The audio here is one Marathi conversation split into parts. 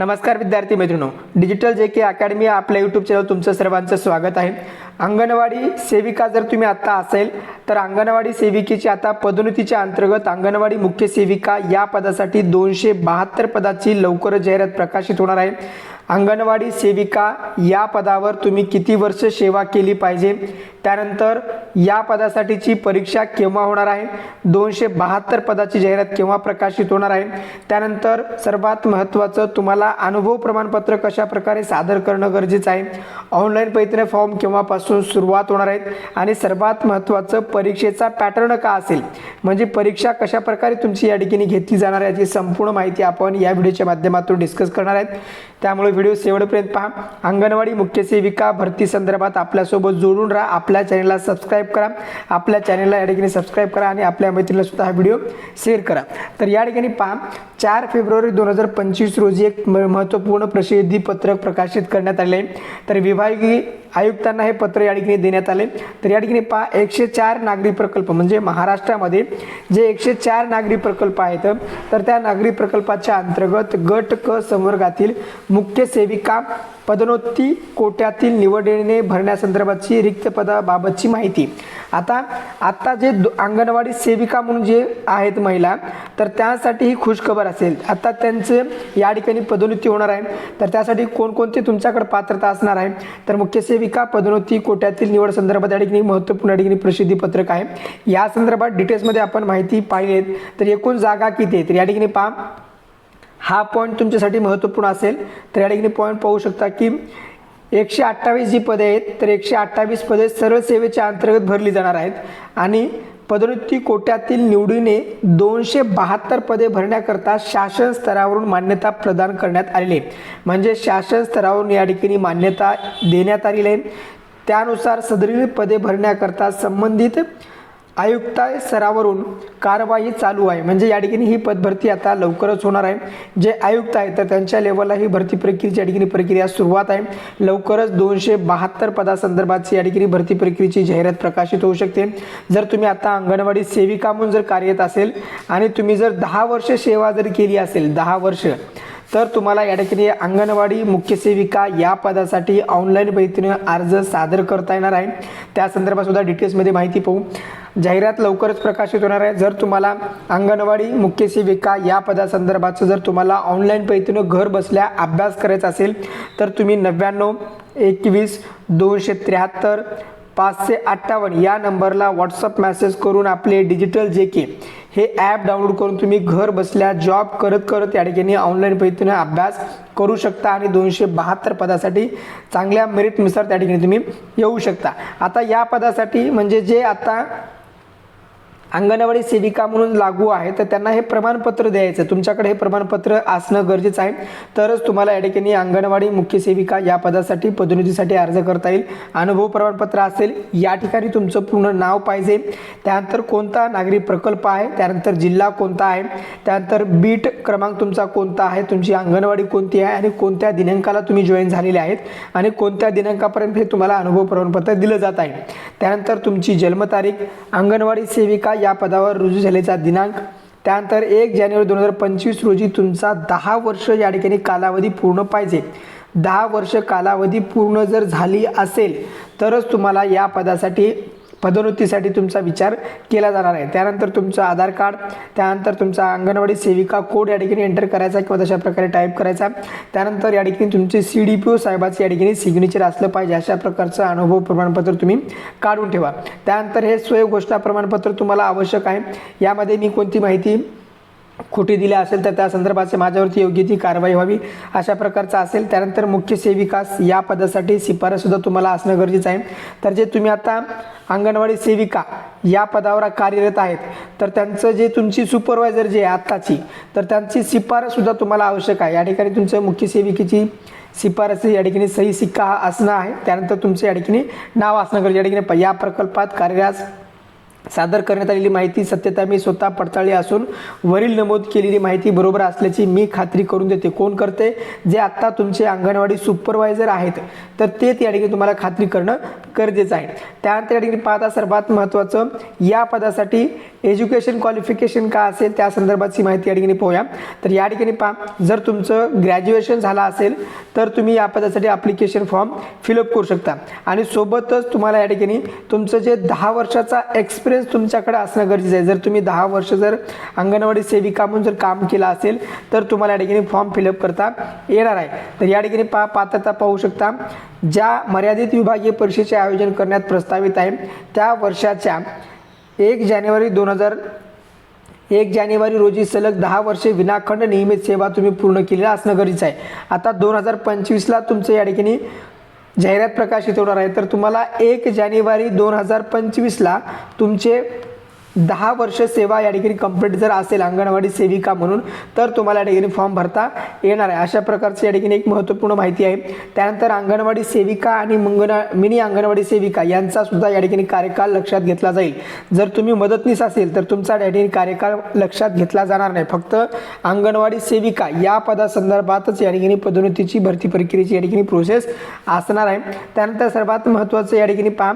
नमस्कार विद्यार्थी मित्रांनो. डिजिटल जे के अकॅडमी आपल्या यूट्यूब चॅनल तुमचं सर्वांचं स्वागत आहे. अंगणवाडी सेविका जर तुम्ही आत्ता असेल तर अंगणवाडी सेविकेची आता पदोन्नतीच्या अंतर्गत अंगणवाडी मुख्य सेविका या पदासाठी दोनशे बहात्तर पदाची लवकरच जाहिरात प्रकाशित होणार आहे. अंगणवाडी सेविका या पदावर तुम्ही किती वर्ष सेवा केली पाहिजे? त्यानंतर या पदासाठीची परीक्षा केव्हा होणार आहे? दोनशे बहात्तर पदाची जाहिरात केव्हा प्रकाशित होणार आहे? त्यानंतर सर्वात महत्त्वाचं तुम्हाला अनुभव प्रमाणपत्र कशा प्रकारे सादर करणं गरजेचं आहे? ऑनलाईन पैठणे फॉर्म केव्हापासून सुरुवात होणार आहेत आणि सर्वात महत्त्वाचं परीक्षेचा पॅटर्न का असेल? म्हणजे परीक्षा कशा प्रकारे तुमची या ठिकाणी घेतली जाणार आहे याची संपूर्ण माहिती आपण या व्हिडिओच्या माध्यमातून डिस्कस करणार आहेत. त्यामुळे व्हिडिओ शेवटपर्यंत पहा. अंगणवाडी मुख्य सेविका भरती संदर्भात आपल्यासोबत जोडून राहा. आपल्या चॅनलला सबस्क्राईब करा. आपल्या चॅनलला या ठिकाणी सबस्क्राईब करा आणि आपल्या मैत्रिणीला सुद्धा हा व्हिडिओ शेअर करा. तर या ठिकाणी पहा चार फेब्रुवारी दोन हजार पंचवीस रोजी एक म- महत्त्वपूर्ण प्रसिद्धी पत्रक प्रकाशित करण्यात आले. तर विभागीय आयुक्तांना हे पत्र या ठिकाणी देण्यात आले. तर या ठिकाणी पहा एकशे चार नागरी प्रकल्प म्हणजे महाराष्ट्रामध्ये जे एकशे चार नागरी प्रकल्प आहेत तर त्या नागरी प्रकल्पाच्या अंतर्गत गट क संवर्गातील मुख्य सेविका पदोन्नती कोट्यातील निवडणे भरण्यासंदर्भातची रिक्त पदाबाबतची माहिती. आता आत्ता जे अंगणवाडी सेविका म्हणून जे आहेत महिला तर त्यासाठी ही खुशखबर असेल. आता त्यांचे या ठिकाणी पदोन्नती होणार आहे. तर त्यासाठी कोणकोणती तुमच्याकडे पात्रता असणार आहे? तर मुख्य सेविका पदोन्नती कोट्यातील निवड संदर्भात या ठिकाणी महत्त्वपूर्ण ठिकाणी प्रसिद्धी पत्रक आहे. या संदर्भात डिटेल्समध्ये आपण माहिती पाहिलेत तर एकूण जागा किती आहे? तर या ठिकाणी पहा. हा पॉईंट तुमच्यासाठी महत्त्वपूर्ण असेल. तर या ठिकाणी पॉईंट पाहू शकता की एकशे अठ्ठावीस जी पदे आहेत तर एकशे अठ्ठावीस पदे सरळ सेवेच्या अंतर्गत भरली जाणार आहेत. आणि पदोन्नती कोट्यातील निवडीने दोनशे बहात्तर पदे भरण्याकरता शासन स्तरावरून मान्यता प्रदान करण्यात आलेली आहे. म्हणजे शासन स्तरावरून या ठिकाणी मान्यता देण्यात आलेली आहे. त्यानुसार सदरील पदे भरण्याकरता संबंधित आयुक्त स्तरावरून कारवाई चालू आहे. म्हणजे या ठिकाणी ही पदभरती आता लवकरच होणार आहे. जे आयुक्त आहेत तर त्यांच्या लेवलला ही भरती प्रक्रियेची या ठिकाणी प्रक्रिया सुरुवात आहे. लवकरच दोनशे बहात्तर पदासंदर्भातची या ठिकाणी भरती प्रक्रियेची जाहिरात प्रकाशित होऊ शकते. जर तुम्ही आता अंगणवाडी सेविका म्हणून जर कार्यरत असेल आणि तुम्ही जर दहा वर्ष सेवा जर केली असेल दहा वर्ष तर तुम्हाला या ठिकाणी अंगणवाडी मुख्य सेविका या पदासाठी ऑनलाईन पद्धतीने अर्ज सादर करता येणार आहे. त्या संदर्भात सुद्धा डिटेल्समध्ये माहिती पाहू. जाहिरात लवकरच प्रकाशित होणार आहे. जर तुम्हाला अंगणवाडी मुख्य सेविका या पदासंदर्भाचं जर तुम्हाला ऑनलाईन पद्धतीनं घर बसल्या अभ्यास करायचा असेल तर तुम्ही नव्याण्णव एकवीस दोनशे त्र्याहत्तर पाचशे अठ्ठावन्न या नंबरला व्हॉट्सअप मेसेज करून आपले डिजिटल जे के हे ॲप डाउनलोड करून तुम्ही घर बसल्या जॉब करत करत या ठिकाणी ऑनलाईन पद्धतीने अभ्यास करू शकता आणि दोनशे बहात्तर पदासाठी चांगल्या मेरिटनुसार त्या ठिकाणी तुम्ही येऊ शकता. आता या पदासाठी म्हणजे जे आता अंगणवाडी सेविका म्हणून लागू आहे तर त्यांना हे प्रमाणपत्र द्यायचं तुमच्याकडे हे प्रमाणपत्र असणं गरजेचं आहे. तरच तुम्हाला या ठिकाणी अंगणवाडी मुख्य सेविका या पदासाठी पदोन्नतीसाठी अर्ज करता येईल. अनुभव प्रमाणपत्र असेल या ठिकाणी तुमचं पूर्ण नाव पाहिजे. त्यानंतर कोणता नागरी प्रकल्प आहे त्यानंतर जिल्हा कोणता आहे त्यानंतर बीट क्रमांक तुमचा कोणता आहे तुमची अंगणवाडी कोणती आहे आणि कोणत्या दिनांकाला तुम्ही जॉईन झालेले आहेत आणि कोणत्या दिनांकापर्यंत हे तुम्हाला अनुभव प्रमाणपत्र दिलं जात आहे. त्यानंतर तुमची जन्मतारीख अंगणवाडी सेविका या पदावर रुजू झाल्याचा दिनांक. त्यानंतर एक जानेवारी दोन हजार पंचवीस रोजी तुमचा दहा वर्ष या ठिकाणी कालावधी पूर्ण पाहिजे. दहा वर्ष कालावधी पूर्ण जर झाली असेल तरच तुम्हाला या पदासाठी पदोन्नतीसाठी तुमचा विचार केला जाणार आहे. त्यानंतर तुमचं आधार कार्ड त्यानंतर तुमचा अंगणवाडी सेविका कोड या ठिकाणी एंटर करायचा किंवा तशा प्रकारे टाईप करायचा. त्यानंतर या ठिकाणी तुमचे सी डी पी ओ साहेबाचं या ठिकाणी सिग्नेचर असलं पाहिजे. अशा प्रकारचं अनुभव प्रमाणपत्र तुम्ही काढून ठेवा. त्यानंतर हे स्वयं घोषणा प्रमाणपत्र तुम्हाला आवश्यक आहे. यामध्ये मी कोणती माहिती खोटी दिल्या असेल तर त्या संदर्भाचे माझ्यावरती योग्य ती कारवाई व्हावी. अशा प्रकारचं असेल त्यानंतर मुख्य सेविकास या पदासाठी शिफारससुद्धा तुम्हाला असणं गरजेचं आहे. तर जे तुम्ही आता अंगणवाडी सेविका या पदावर कार्यरत आहेत तर त्यांचं जे तुमची सुपरवायझर जे आहे आत्ताची तर त्यांची शिफारससुद्धा तुम्हाला आवश्यक आहे. या ठिकाणी तुमचं मुख्य सेविकेची शिफारस या ठिकाणी सही सिक्का हा असणं आहे. त्यानंतर तुमचं या ठिकाणी नाव असणं गरजेचं या ठिकाणी या प्रकल्पात कार्यरत सादर करण्यात आलेली माहिती सत्यता मी स्वतः पडताळली असून वरील नमूद केलेली माहिती बरोबर असल्याची मी खात्री करून देते. कोण करते? जे आत्ता तुमचे अंगणवाडी सुपरवायझर आहेत तर ते या ठिकाणी तुम्हाला खात्री करणं गरजेचं आहे. त्यानंतर या ठिकाणी पाहता सर्वात महत्त्वाचं या पदासाठी एज्युकेशन क्वालिफिकेशन का असेल त्या संदर्भाची माहिती या ठिकाणी पाहूया. तर या ठिकाणी पहा जर तुमचं ग्रॅज्युएशन झालं असेल तर तुम्ही या पदासाठी ॲप्लिकेशन फॉर्म फिलअप करू शकता. आणि सोबतच तुम्हाला या ठिकाणी तुमचं जे दहा वर्षाचा एक्सपिरियन्स तुमच्याकडे असणं गरजेचं आहे. जर तुम्ही दहा वर्ष जर अंगणवाडी सेविका म्हणून जर काम केलं असेल तर तुम्हाला या ठिकाणी फॉर्म फिलअप करता येणार आहे. तर या ठिकाणी पा पात्रता पाहू शकता ज्या मर्यादित विभागीय परीक्षेचे आयोजन करण्यात प्रस्तावित आहे त्या वर्षाच्या एक जानेवारी दोन हजार एक जानेवारी रोजी सलग दहा वर्षे विनाखंड नियमित सेवा तुम्ही पूर्ण केलेला असणं गरजेचं आहे. आता दोन हजार पंचवीसला तुमचं या ठिकाणी जाहिरात प्रकाशित होणार आहे. तर तुम्हाला एक जानेवारी दोन हजार पंचवीसला तुमचे दहा वर्ष सेवा या ठिकाणी कंप्लीट जर असेल अंगणवाडी सेविका म्हणून तर तुम्हाला या ठिकाणी फॉर्म भरता येणार आहे. अशा प्रकारची या ठिकाणी एक महत्त्वपूर्ण माहिती आहे. त्यानंतर अंगणवाडी सेविका आणि मंगना मिनी अंगणवाडी सेविका यांचा सुद्धा या ठिकाणी कार्यकाल लक्षात घेतला जाईल. जर तुम्ही मदतनीस असेल तर तुमचा या ठिकाणी कार्यकाळ लक्षात घेतला जाणार नाही. फक्त अंगणवाडी सेविका या पदासंदर्भातच या ठिकाणी पदोन्नतीची भरती प्रक्रियेची या ठिकाणी प्रोसेस असणार आहे. त्यानंतर सर्वात महत्त्वाचं या ठिकाणी पहा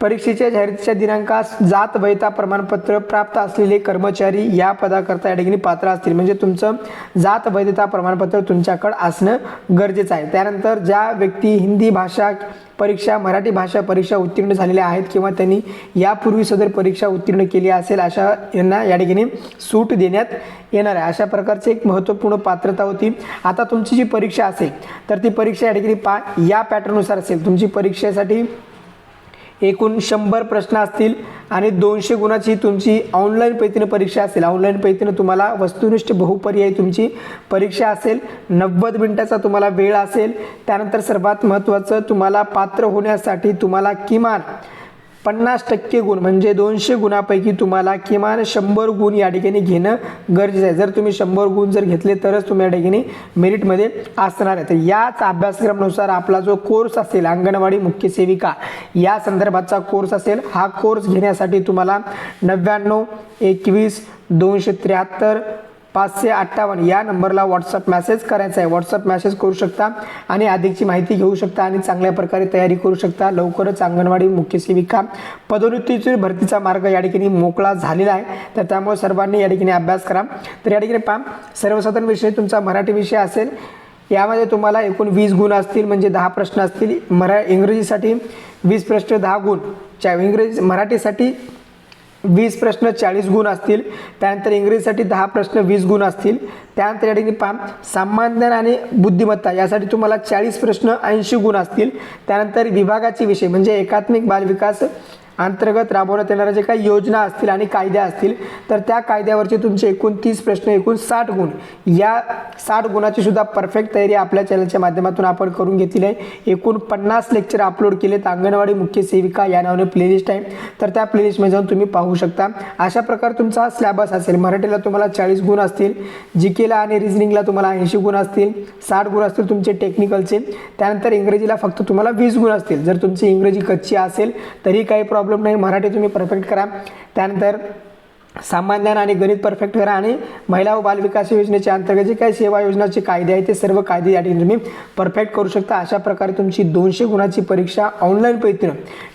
परीक्षेच्या जाहिरातीच्या दिनांकास जात वैता प्रमाणपत्र प्राप्त असलेले कर्मचारी या पदाकरता या ठिकाणी पात्र असतील. म्हणजे तुमचं जात वैधता प्रमाणपत्र तुमच्याकडं असणं गरजेचं आहे. त्यानंतर ज्या व्यक्ती हिंदी भाषा परीक्षा मराठी भाषा परीक्षा उत्तीर्ण झालेल्या आहेत किंवा त्यांनी यापूर्वी सदर परीक्षा उत्तीर्ण केली असेल अशा यांना या ठिकाणी सूट देण्यात येणार आहे. अशा प्रकारची एक महत्त्वपूर्ण पात्रता होती. आता तुमची जी परीक्षा असेल तर ती परीक्षा या ठिकाणी पा या पॅटर्ननुसार असेल. तुमची परीक्षेसाठी एकूण शंभर प्रश्न असतील आणि दोनशे गुणाची तुमची ऑनलाईन पैतीनं परीक्षा असेल. ऑनलाईन पैतीनं तुम्हाला वस्तुनिष्ठ बहुपर्यायी तुमची परीक्षा असेल. नव्वद मिनटाचा तुम्हाला वेळ असेल. त्यानंतर सर्वात महत्त्वाचं तुम्हाला पात्र होण्यासाठी तुम्हाला किमान पन्नास टक्के गुण म्हणजे दोनशे गुणापैकी तुम्हाला किमान शंभर गुण या ठिकाणी घेणं गरजेचं आहे. जर तुम्ही शंभर गुण जर घेतले तरच तुम्ही या ठिकाणी मेरिटमध्ये असणार आहे. तर याच अभ्यासक्रमानुसार आपला जो कोर्स असेल अंगणवाडी मुख्य सेविका या संदर्भाचा कोर्स असेल हा कोर्स घेण्यासाठी तुम्हाला नव्याण्णव एकवीस दोनशे त्र्याहत्तर पाचशे अठ्ठावन्न. या नंबरला व्हॉट्सअप मॅसेज करायचा आहे. व्हॉट्सअप मॅसेज करू शकता आणि अधिकची माहिती घेऊ शकता आणि चांगल्या प्रकारे तयारी करू शकता. लवकरच अंगणवाडी मुख्य सेविका पदोन्नतीची भरतीचा मार्ग या ठिकाणी मोकळा झालेला आहे. तर त्यामुळे सर्वांनी या ठिकाणी अभ्यास करा. तर या ठिकाणी पहा सर्वसाधारण विषय तुमचा मराठी विषय असेल. यामध्ये तुम्हाला एकूण वीस गुण असतील म्हणजे दहा प्रश्न असतील. मरा इंग्रजीसाठी वीस प्रश्न दहा गुण. च्या इंग्रजी मराठीसाठी वीस प्रश्न चाळीस गुण असतील. त्यानंतर इंग्रजीसाठी दहा प्रश्न वीस गुण असतील. त्यानंतर या ठिकाणी पहा सामान्यज्ञान आणि बुद्धिमत्ता यासाठी तुम्हाला चाळीस प्रश्न ऐंशी गुण असतील. त्यानंतर विभागाचे विषय म्हणजे एकात्मिक बालविकास अंतर्गत राबवण्यात येणाऱ्या जे काही योजना असतील आणि कायद्या असतील तर त्या कायद्यावरचे तुमचे एकूण तीस प्रश्न एकूण साठ गुण या साठ गुणाची सुद्धा परफेक्ट तयारी आपल्या चॅनलच्या माध्यमातून आपण करून घेतलेली आहे. एकूण पन्नास लेक्चर अपलोड केलेत अंगणवाडी मुख्य सेविका या नावाने प्लेलिस्ट आहे. तर त्या प्लेलिस्टमध्ये जाऊन तुम्ही पाहू शकता. अशा प्रकारे तुमचा सिलेबस असेल मराठीला तुम्हाला चाळीस गुण असतील जी केला आणि रिझनिंगला तुम्हाला ऐंशी गुण असतील साठ गुण असतील तुमचे टेक्निकलचे त्यानंतर इंग्रजीला फक्त तुम्हाला वीस गुण असतील. जर तुमची इंग्रजी कच्ची असेल तरी काही प्रॉब्लेम नाही मराठी तुम्ही परफेक्ट करा. त्यानंतर सामान्यान आणि गणित परफेक्ट करा आणि महिला व बालविकास योजनेच्या अंतर्गत जे काही सेवा योजनाचे कायदे आहेत ते सर्व कायदे या ठिकाणी तुम्ही परफेक्ट करू शकता. अशा प्रकारे तुमची दोनशे गुणाची परीक्षा ऑनलाईन पद्धतीनं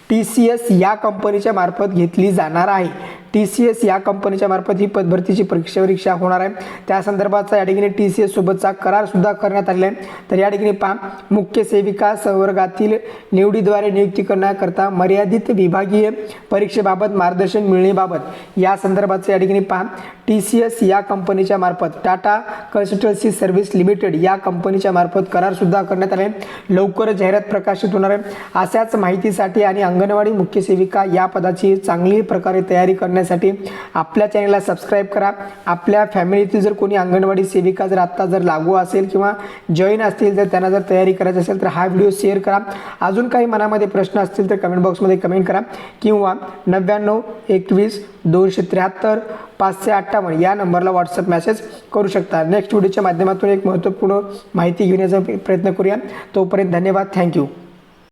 टी सी एस या कंपनीच्या मार्फत घेतली जाणार आहे. टी सी एस या कंपनीच्या मार्फत ही पदभरतीची परीक्षा परीक्षा होणार आहे. त्या संदर्भाचा या ठिकाणी टी सी एस सोबतचा करार सुद्धा करण्यात आलेला आहे. तर या ठिकाणी पहा मुख्य सेविका संवर्गातील निवडीद्वारे नियुक्ती करण्याकरता मर्यादित विभागीय परीक्षेबाबत मार्गदर्शन मिळण्याबाबत या संदर्भाचं या ठिकाणी पहा टी सी एस या कंपनीच्या मार्फत टाटा कन्सल्टन्सी सर्व्हिस लिमिटेड या कंपनीच्या मार्फत करारसुद्धा करण्यात आले. लवकरच जाहिरात प्रकाशित होणार आहे. अशाच माहितीसाठी आणि अंगणवाडी मुख्य सेविका या पदाची चांगली प्रकारे तयारी करण्यासाठी आपल्या चॅनलला सबस्क्राईब करा. आपल्या फॅमिलीतील जर कोणी अंगणवाडी सेविका जर आत्ता जर लागू असेल किंवा जॉईन असतील जर त्यांना जर तयारी करायची असेल तर हा व्हिडिओ शेअर करा. अजून काही मनामध्ये प्रश्न असतील तर कमेंट बॉक्समध्ये कमेंट करा किंवा नव्याण्णव एकवीस दोनशे त्र्याहत्तर पाचशे अठ्ठावन्न या नंबरला व्हॉट्सअप मेसेज करू शकता. नेक्स्ट व्हिडिओच्या माध्यमातून एक महत्त्वपूर्ण माहिती घेण्याचा प्रयत्न करूया. तोपर्यंत धन्यवाद. थँक्यू